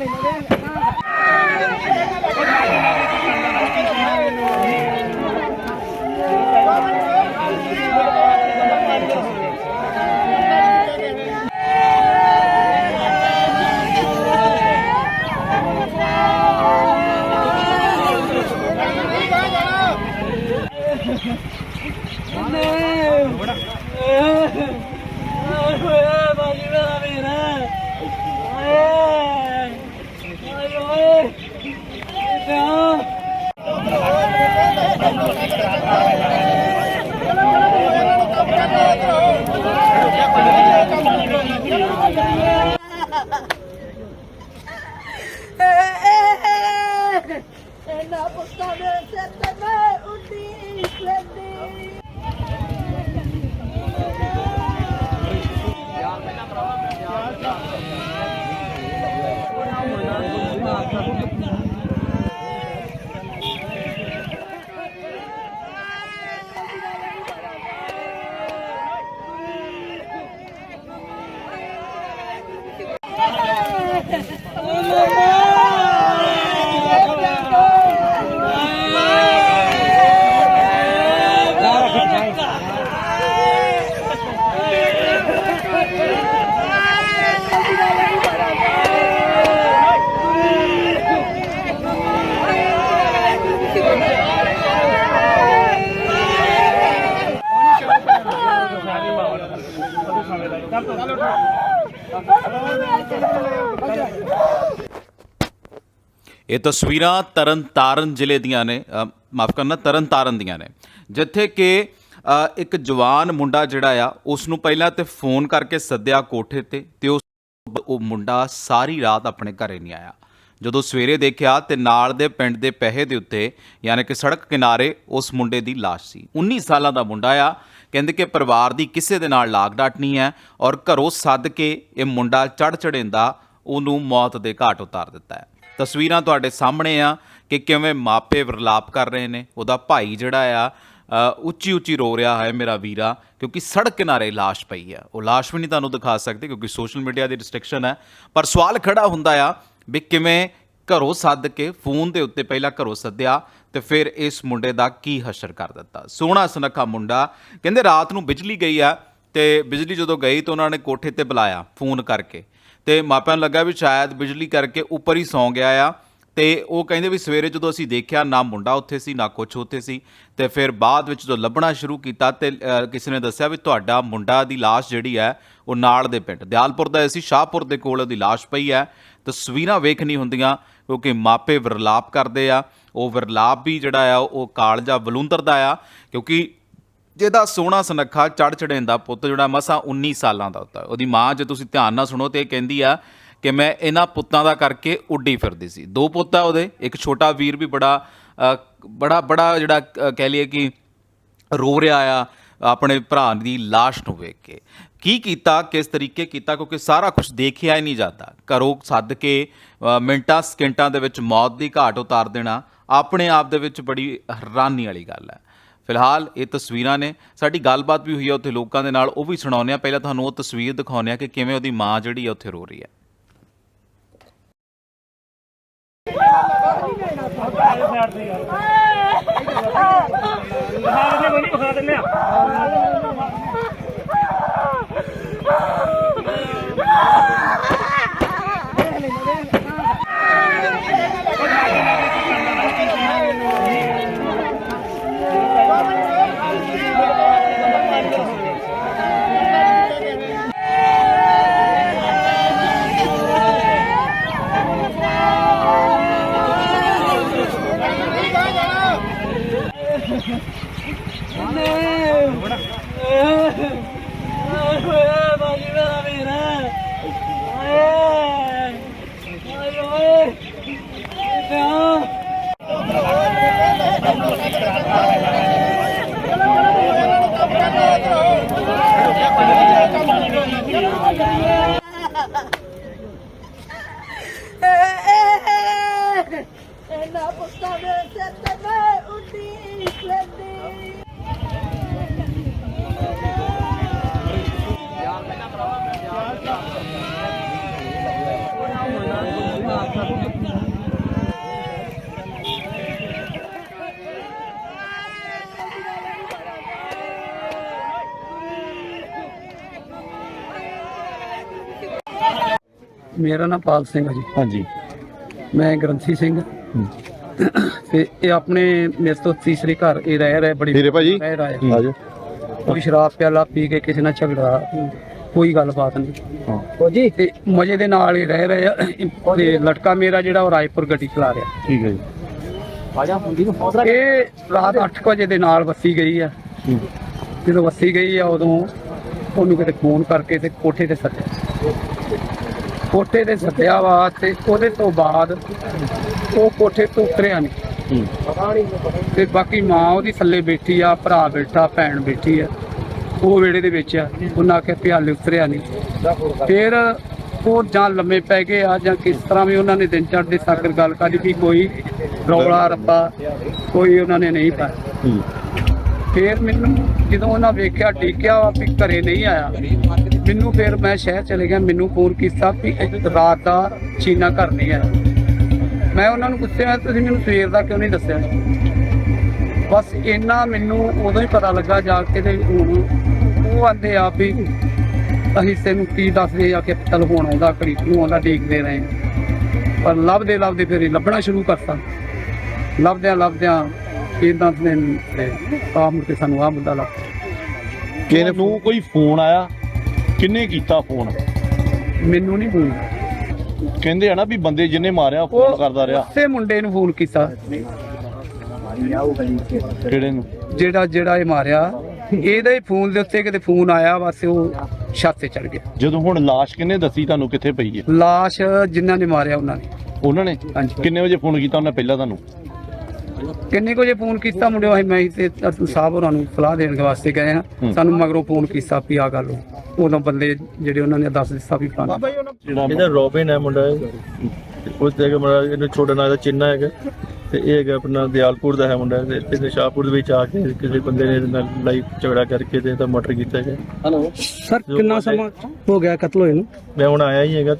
¡Dale, no, dale! Ha ha ha! Gracias. ਇਹ ਤਸਵੀਰਾਂ ਤਰਨਤਾਰਨ ਜ਼ਿਲ੍ਹੇ ਦੀਆਂ ਨੇ ਮਾਫ ਕਰਨਾ, ਤਰਨਤਾਰਨ ਦੀਆਂ ਨੇ। ਜਿੱਥੇ ਕਿ ਇੱਕ ਜਵਾਨ ਮੁੰਡਾ ਜਿਹੜਾ ਆ ਉਸ ਨੂੰ ਪਹਿਲਾਂ ਤੇ ਫੋਨ ਕਰਕੇ ਸੱਦਿਆ ਕੋਠੇ ਤੇ ਤੇ ਉਸ ਉਹ ਮੁੰਡਾ ਸਾਰੀ ਰਾਤ ਆਪਣੇ ਘਰੇ ਨਹੀਂ ਆਇਆ। ਜਦੋਂ ਸਵੇਰੇ ਦੇਖਿਆ ਤੇ ਨਾਲ ਦੇ ਪਿੰਡ ਦੇ ਪਹਿੇ ਦੇ ਉੱਤੇ, ਯਾਨੀ ਕਿ ਸੜਕ ਕਿਨਾਰੇ ਉਸ ਮੁੰਡੇ ਦੀ ਲਾਸ਼ ਸੀ। 19 ਸਾਲਾਂ ਦਾ ਮੁੰਡਾ ਆ, ਕਹਿੰਦੇ ਕਿ ਪਰਿਵਾਰ ਦੀ ਕਿਸੇ ਦੇ ਨਾਲ ਲਾਗ ਡਾਟ ਨਹੀਂ ਹੈ ਔਰ ਘਰੋਂ ਸੱਦ ਕੇ ਇਹ ਮੁੰਡਾ ਚੜ ਚੜੇਂਦਾ ਉਹਨੂੰ ਮੌਤ ਦੇ ਘਾਟ ਉਤਾਰ ਦਿੱਤਾ ਹੈ। ਤਸਵੀਰਾਂ ਤੁਹਾਡੇ ਸਾਹਮਣੇ ਆ ਕਿ ਕਿਵੇਂ ਮਾਪੇ ਵਿਰਲਾਪ ਕਰ ਰਹੇ ਨੇ। ਉਹਦਾ ਭਾਈ ਜਿਹੜਾ ਆ ਉੱਚੀ ਉੱਚੀ ਰੋ ਰਿਹਾ ਹੈ ਮੇਰਾ ਵੀਰਾ, ਕਿਉਂਕਿ ਸੜਕ ਕਿਨਾਰੇ ਲਾਸ਼ ਪਈ ਆ। ਉਹ ਲਾਸ਼ ਵੀ ਨਹੀਂ ਤੁਹਾਨੂੰ ਦਿਖਾ ਸਕਦੇ ਕਿਉਂਕਿ ਸੋਸ਼ਲ ਮੀਡੀਆ ਦੀ ਰਿਸਟ੍ਰਿਕਸ਼ਨ ਹੈ। ਪਰ ਸਵਾਲ ਖੜਾ ਹੁੰਦਾ ਆ ਵੀ ਕਿਵੇਂ ਘਰੋਂ ਸੱਦ ਕੇ ਫੋਨ ਦੇ ਉੱਤੇ ਪਹਿਲਾਂ ਘਰੋਂ ਸੱਦਿਆ ਤੇ ਫਿਰ ਇਸ ਮੁੰਡੇ ਦਾ ਕੀ ਹਸ਼ਰ ਕਰ ਦਿੱਤਾ। ਸੋਹਣਾ ਸੁਨੱਖਾ ਮੁੰਡਾ, ਕਹਿੰਦੇ ਰਾਤ ਨੂੰ ਬਿਜਲੀ ਗਈ ਆ ਤੇ ਬਿਜਲੀ ਜਦੋਂ ਗਈ ਤਾਂ ਉਹਨਾਂ ਨੇ ਕੋਠੇ ਤੇ ਬੁਲਾਇਆ ਫੋਨ ਕਰਕੇ। ਤੇ ਮਾਪਿਆਂ ਨੂੰ ਲੱਗਾ ਵੀ ਸ਼ਾਇਦ ਬਿਜਲੀ ਕਰਕੇ ਉੱਪਰ ਹੀ ਸੌਂ ਗਿਆ ਆ। ਤੇ ਉਹ ਕਹਿੰਦੇ ਵੀ ਸਵੇਰੇ ਜਦੋਂ ਅਸੀਂ ਦੇਖਿਆ ਨਾ ਮੁੰਡਾ ਉੱਥੇ ਸੀ, ਨਾ ਕੁਛ ਉੱਥੇ ਸੀ। ਤੇ ਫਿਰ ਬਾਅਦ ਵਿੱਚ ਜਦੋਂ ਲੱਭਣਾ ਸ਼ੁਰੂ ਕੀਤਾ ਤੇ ਕਿਸੇ ਨੇ ਦੱਸਿਆ ਵੀ ਤੁਹਾਡਾ ਮੁੰਡਾ ਦੀ ਲਾਸ਼ ਜਿਹੜੀ ਹੈ, ਉਹ ਨਾਲ ਦੇ ਪਿੰਡ, ਦਿਆਲਪੁਰ ਦਾ ਸੀ, ਸ਼ਾਹਪੁਰ ਦੇ ਕੋਲ ਉਹਦੀ ਲਾਸ਼ ਪਈ ਹੈ। ਤਸਵੀਰਾਂ ਵੇਖਣੀ ਹੁੰਦੀਆਂ, ਕਿਉਂਕਿ ਮਾਪੇ ਵਿਰਲਾਪ ਕਰਦੇ ਆ। ਉਹ ਵਿਰਲਾਪ ਵੀ ਜਿਹੜਾ ਆ, ਉਹ ਕਾਲਜਾ ਵਲੂੰਦਰਦਾ ਆ, ਕਿਉਂਕਿ ਜਿਹਦਾ ਸੋਹਣਾ ਸੁਨੱਖਾ ਚੜ ਚੜੇਂਦਾ ਪੁੱਤ ਜਿਹੜਾ ਮਸਾ 19 ਸਾਲਾਂ ਦਾ ਹੁੰਦਾ। ਉਹਦੀ ਮਾਂ ਜੇ ਤੁਸੀਂ ਧਿਆਨ ਨਾਲ ਸੁਣੋ ਤੇ ਇਹ ਕਹਿੰਦੀ ਆ ਕਿ ਮੈਂ ਇਹਨਾਂ ਪੁੱਤਾਂ ਦਾ ਕਰਕੇ ਉੱਡੀ ਫਿਰਦੀ ਸੀ। ਦੋ ਪੁੱਤ ਆ ਉਹਦੇ, ਇੱਕ ਛੋਟਾ ਵੀਰ ਵੀ ਬੜਾ ਬੜਾ ਬੜਾ ਜਿਹੜਾ ਕਹਿ ਲਈਏ ਕਿ ਰੋ ਰਿਹਾ ਆ ਆਪਣੇ ਭਰਾ ਦੀ ਲਾਸ਼ ਨੂੰ ਵੇਖ ਕੇ। ਕੀ ਕੀਤਾ, ਕਿਸ ਤਰੀਕੇ ਕੀਤਾ, ਕਿਉਂਕਿ ਸਾਰਾ ਕੁਝ ਦੇਖਿਆ ਹੀ ਨਹੀਂ ਜਾਂਦਾ। ਘਰੋਂ ਸੱਦ ਕੇ ਮਿੰਟਾਂ, ਸਕਿੰਟਾਂ ਦੇ ਵਿੱਚ ਮੌਤ ਦੀ ਘਾਟ ਉਤਾਰ ਦੇਣਾ ਆਪਣੇ ਆਪ ਦੇ ਵਿੱਚ ਬੜੀ ਹੈਰਾਨੀ ਵਾਲੀ ਗੱਲ ਹੈ। ਫਿਲਹਾਲ ਇਹ ਤਸਵੀਰਾਂ ਨੇ। ਸਾਡੀ ਗੱਲਬਾਤ ਵੀ ਹੋਈ ਹੈ ਉੱਥੇ ਲੋਕਾਂ ਦੇ ਨਾਲ, ਉਹ ਵੀ ਸੁਣਾਉਂਦੇ ਆ। ਪਹਿਲਾਂ ਤੁਹਾਨੂੰ ਉਹ ਤਸਵੀਰ ਦਿਖਾਉਂਦੇ ਆ ਕਿ ਕਿਵੇਂ ਉਹਦੀ ਮਾਂ ਜਿਹੜੀ ਹੈ ਉੱਥੇ ਰੋ ਰਹੀ ਹੈ ਇਹਨਾਂ ਪੁੱਤਾਂ ਦੇ ਸਿਰ ਤੇ ਮੈਂ ਮੇਰਾ ਨਾਮ ਪਾਲ ਸਿੰਘ ਹੈ ਜੀ। ਹਾਂਜੀ। ਮੈਂ ਗ੍ਰੰਥੀ ਸਿੰਘ। ਤੇ ਇਹ ਆਪਣੇ ਮੇਰੇ ਤੋਂ ਤੀਸਰੇ ਘਰ ਇਹ ਰਹਿ ਰਹੇ ਬੜੀ ਵੀਰੇ ਭਾਜੀ? ਰਹਿ ਰਹੇ। ਆਜੋ। ਕੋਈ ਸ਼ਰਾਬ ਪਿਆਲਾ ਪੀ ਕੇ ਕਿਸੇ ਨਾਲ ਝਗੜਾ ਕੋਈ ਗੱਲਬਾਤ ਨਹੀਂ। ਹਾਂ। ਉਹ ਜੀ ਤੇ ਮਜ਼ੇ ਦੇ ਨਾਲ ਹੀ ਰਹਿ ਰਹੇ। ਆ ਤੇ ਲਟਕਾ ਮੇਰਾ ਜਿਹੜਾ ਉਹ ਰਾਏਪੁਰ ਗੱਡੀ ਚਲਾ ਰਿਹਾ। ਠੀਕ ਹੈ ਜੀ। ਇਹ ਰਾਤ 8 ਵਜੇ ਦੇ ਨਾਲ ਵਸੀ ਗਈ ਆ। ਜਦੋਂ ਵਸੀ ਗਈ ਆ ਉਦੋਂ ਉਹਨੂੰ ਕਿਤੇ ਫੋਨ ਕਰਕੇ ਤੇ ਕੋਠੇ ਤੇ ਸੱਦਿਆ। ਕੋਠੇ ਤੇ ਸੱਦਿਆ ਵਾ ਤੇ ਉਹਦੇ ਤੋਂ ਬਾਅਦ ਉਹ ਕੋਠੇ ਤੋਂ ਉਤਰਿਆ ਨਹੀਂ ਤੇ ਬਾਕੀ ਮਾਂ ਉਹਦੀ ਥੱਲੇ ਬੈਠੀ ਆ ਭਰਾ ਬੈਠਾ ਭੈਣ ਬੈਠੀ ਆ ਉਹ ਵੇੜੇ ਦੇ ਵਿੱਚ ਆ। ਉਹਨਾਂ ਆਖਿਆ ਪਿਆਲੇ ਉਤਰਿਆ ਨਹੀਂ ਫਿਰ ਉਹ ਜਾਂ ਲੰਮੇ ਪੈ ਗਏ ਆ ਜਾਂ ਕਿਸ ਤਰ੍ਹਾਂ ਵੀ ਉਹਨਾਂ ਨੇ ਦਿਨ ਚੜ੍ਹਦੇ ਸਾਕਰ ਗੱਲ ਕਰੀ ਵੀ ਕੋਈ ਰੌਲਾ ਰੱਪਾ ਕੋਈ ਉਹਨਾਂ ਨੇ ਨਹੀਂ ਪਾਇਆ। ਫਿਰ ਮੈਨੂੰ ਜਦੋਂ ਉਹਨਾਂ ਵੇਖਿਆ ਟੀਕਿਆ ਵਾ ਵੀ ਘਰੇ ਨਹੀਂ ਆਇਆ। ਮੈਨੂੰ ਫਿਰ ਮੈਂ ਸ਼ਹਿਰ ਚਲੇ ਗਿਆ ਮੈਨੂੰ ਫੋਨ ਕੀਤਾ ਵੀ ਇੱਕ ਰਾਤ ਦਾ ਚੀਨਾ ਘਰ ਨਹੀਂ ਆਇਆ ਮੈਂ ਉਹਨਾਂ ਨੂੰ ਪੁੱਛਿਆ ਤੁਸੀਂ ਮੈਨੂੰ ਸਵੇਰ ਦਾ ਕਿਉਂ ਨਹੀਂ ਦੱਸਿਆ? ਬਸ ਇੰਨਾ ਮੈਨੂੰ ਉਦੋਂ ਹੀ ਪਤਾ ਲੱਗਾ ਜਾ ਕੇ ਤੇ ਉਹ ਆਂਦੇ ਆ ਵੀ ਅਸੀਂ ਤੈਨੂੰ ਕੀ ਦੱਸਦੇ ਆ ਕਿ ਚੱਲ ਹੁਣ ਆਉਂਦਾ ਘੜੀ ਨੂੰ ਆਉਂਦਾ ਦੇਖਦੇ ਰਹੇ। ਪਰ ਲੱਭਦੇ ਲੱਭਦੇ ਫਿਰ ਇਹ ਲੱਭਣਾ ਸ਼ੁਰੂ ਕਰਤਾ। ਲੱਭਦਿਆਂ ਲੱਭਦਿਆਂ ਇਦਾਂ ਨੇ ਆ ਮੁੜ ਕੇ ਸਾਨੂੰ ਆ ਮੁੱਦਾ ਲੱਭ। ਕਿਹਨੇ ਨੂੰ ਕੋਈ ਫੋਨ ਆਇਆ? ਕਿੰਨੇ ਕੀਤਾ ਫੋਨ? ਮੈਨੂੰ ਨਹੀਂ ਫੋਨ ਕਹਿੰਦੇ ਆ ਨਾ ਵੀ ਬੰਦੇ ਜਿਹਨੇ ਮਾਰਿਆ ਫੋਨ ਕਰਦਾ ਰਿਹਾ। ਉਸੇ ਮੁੰਡੇ ਨੂੰ ਫੋਨ ਕੀਤਾ। ਕਿਹੜੇ ਨੂੰ? ਜਿਹੜਾ ਜਿਹੜਾ ਇਹ ਮਾਰਿਆ ਇਹਦੇ ਫੋਨ ਦੇ ਉੱਤੇ ਕਿਤੇ ਫੋਨ ਆਇਆ ਬਸ ਉਹ ਛੱਤ ਤੇ ਚੜ ਗਿਆ। ਜਦੋਂ ਹੁਣ ਲਾਸ਼ ਕਿੰਨੇ ਦੱਸੀ ਤੁਹਾਨੂੰ ਕਿੱਥੇ ਪਈ ਹੈ? ਲਾਸ਼ ਜਿਨ੍ਹਾਂ ਨੇ ਮਾਰਿਆ ਉਹਨਾਂ ਨੇ। ਉਹਨਾਂ ਨੇ? ਹਾਂਜੀ। ਕਿੰਨੇ ਵਜੇ ਫੋਨ ਕੀਤਾ ਉਹਨੇ ਪਹਿਲਾਂ ਤੁਹਾਨੂੰ? ਕਿੰਨੇ ਕੁ ਜੇ ਫੋਨ ਕੀਤਾ ਮੁੰਡਿਓ? ਅਸੀਂ ਮੈਂ ਤੇ ਸਾਹਿਬ ਉਹਨਾਂ ਨੂੰ ਸਲਾਹ ਦੇਣ ਵਾਸਤੇ ਗਏ ਹੂੰ। ਸਾਨੂੰ ਮਗਰੋਂ ਫੋਨ ਕੀਤਾ ਵੀ ਆ ਗੱਲ। ਉਦੋਂ ਬੰਦੇ ਜਿਹੜੇ ਉਹਨਾਂ ਨੇ ਦੱਸ ਦਿੱਤਾ ਵੀ ਫਲਾਣਾ। ਇਹਦਾ ਰੋਬਿਨ ਹੈ ਮੁੰਡਾ ਤੇ ਉਸ ਦੇ ਮੁੰਡਾ ਇਹਨੂੰ ਛੋਟਾ ਨਾਂ ਦਾ ਚਿੰਨਾ ਹੈਗਾ। ਤੇ ਇਹ ਹੈਗਾ ਆਪਣਾ ਦਿਆਲਪੁਰ ਦਾ ਹੈ ਮੁੰਡਾ। ਤੇ ਇਹਨੇ ਸ਼ਾਹਪੁਰ ਦੇ ਵਿੱਚ ਆ ਕੇ ਕਿਸੇ ਬੰਦੇ ਨੇ ਇਹਦੇ ਨਾਲ ਲੜਾਈ ਝਗੜਾ ਕਰਕੇ ਤੇ ਇਹਦਾ ਮਰਡਰ ਕੀਤਾ ਹੈਗਾ। ਸਰ ਕਿੰਨਾ ਸਮਾਂ ਹੋ ਗਿਆ ਕਤਲ ਹੋਏ ਨੂੰ? ਮੈਂ ਹੁਣ ਆਇਆ ਹੀ ਹੈਗਾ।